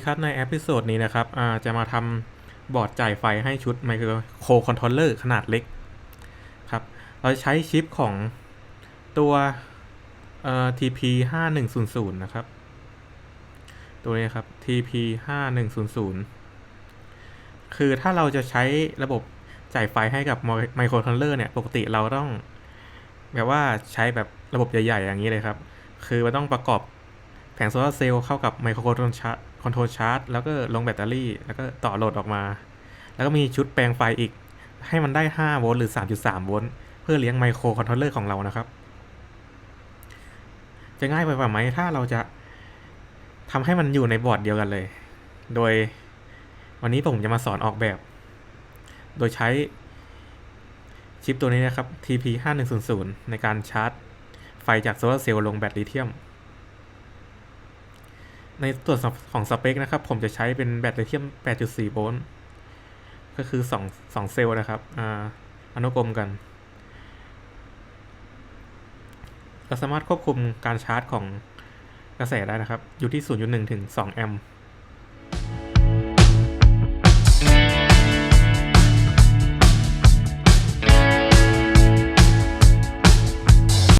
ดีครับในเอพิโซดนี้นะครับจะมาทำบอร์ดจ่ายไฟให้ชุดไมโครโคคอนโทรลเลอร์ขนาดเล็กครับเราจะใช้ชิปของตัวเอ่อ TP 5 1 0 0นะครับ ตัวนี้ครับ TP 5 1 0 0คือถ้าเราจะใช้ระบบจ่ายไฟให้กับไมโครคอนโทรลเลอร์เนี่ย ปกติเราต้อง แบบว่าใช้แบบระบบใหญ่ ๆ อย่างนี้เลยครับ คือมันต้องประกอบ งโซลาร์เซลล์เข้ากับไมโครคอนโทรลชาร์จคอนโทรลชาร์จแล้วก็ลงแบตเตอรี่ แล้วก็ต่อโหลดออกมา แล้วก็มีชุดแปลงไฟอีก ให้มันได้ 5 โวลต์หรือ 3.3 โวลต์เพื่อเลี้ยงไมโครคอนโทรลเลอร์ของเรานะครับ จะง่ายไปกว่าไหมถ้าเราจะทำให้มันอยู่ในบอร์ดเดียวกันเลย โดยวันนี้ผมจะมาสอนออกแบบ โดยใช้ชิปตัวนี้นะครับ TP 5 1 0 0 ในการชาร์จ ไฟจากโซลาร์เซลล์ลงแบตลิเธียม ในส่วนของสเปคนะครับ ผมจะใช้เป็นแบตลิเทียม 8.4 โวลต์ ก็คือ 2 2 เซลล์นะครับอ่าอนุกรมกัน เราสามารถควบคุมการชาร์จของกระแสได้นะครับ อยู่ที่ 0.1 ถึง 2 แอมป์